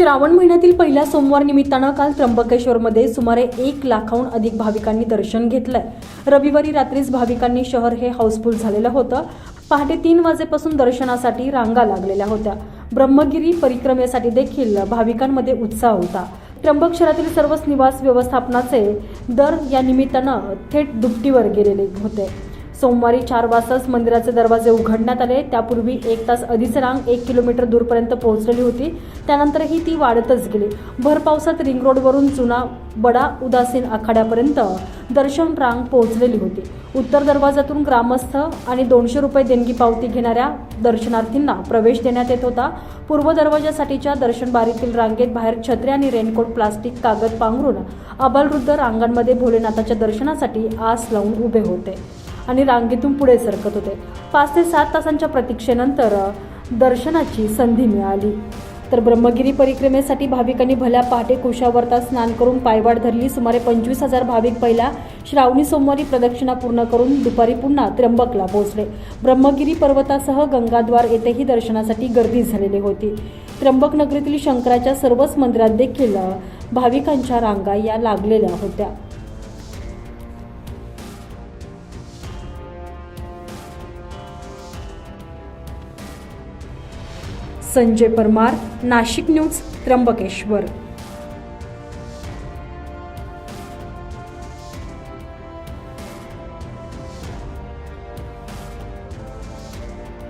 श्रावण महिन्यातील पहिल्या सोमवार निमित्तानं काल त्र्यंबकेश्वरमध्ये सुमारे एक लाखाहून अधिक भाविकांनी दर्शन घेतलंय. रविवारी रात्रीच भाविकांनी शहर हे हाऊसफुल झालेलं होतं. पहाटे तीन वाजेपासून दर्शनासाठी रांगा लागलेल्या होत्या. ब्रह्मगिरी परिक्रमेसाठी देखील भाविकांमध्ये उत्साह होता. त्र्यंबक शहरातील सर्वच निवास व्यवस्थापनाचे दर या निमित्तानं थेट दुपटीवर गेलेले होते. सोमवारी चार वाजताच मंदिराचे दरवाजे उघडण्यात आले. त्यापूर्वी एक तास आधीच रांग एक किलोमीटर दूरपर्यंत पोहोचलेली होती. त्यानंतरही ती वाढतच गेली. भर पावसात रिंग रोडवरून जुना बडा उदासीन आखाड्यापर्यंत दर्शन रांग पोहोचलेली होती. उत्तर दरवाजातून ग्रामस्थ आणि दोनशे रुपये देणगी पावती घेणाऱ्या दर्शनार्थींना प्रवेश देण्यात येत होता. पूर्व दरवाजासाठीच्या दर्शनबारीतील रांगेत बाहेर छत्री आणि रेनकोट प्लास्टिक कागद पांघरून अबालवृद्ध रांगांमध्ये भोलेनाथाच्या दर्शनासाठी आस लावून उभे होते. आणि रांगेतून पुढे सरकत होते. पाच ते सात तासांच्या प्रतीक्षेनंतर दर्शनाची संधी मिळाली. तर ब्रह्मगिरी परिक्रमेसाठी भाविकांनी भल्या पहाटे कुशावरता स्नान करून पायवाट धरली. सुमारे पंचवीस हजार भाविक पहिल्या श्रावणी सोमवारी प्रदक्षिणा पूर्ण करून दुपारी पुन्हा त्र्यंबकला पोहोचले. ब्रह्मगिरी पर्वतासह गंगाद्वार येथेही दर्शनासाठी गर्दी झालेली होती. त्र्यंबक नगरीतील शंकराच्या सर्वच मंदिरात देखील भाविकांच्या रांगा या लागलेल्या होत्या. संजय परमार नाशिक न्यूज त्र्यंबकेश्वर.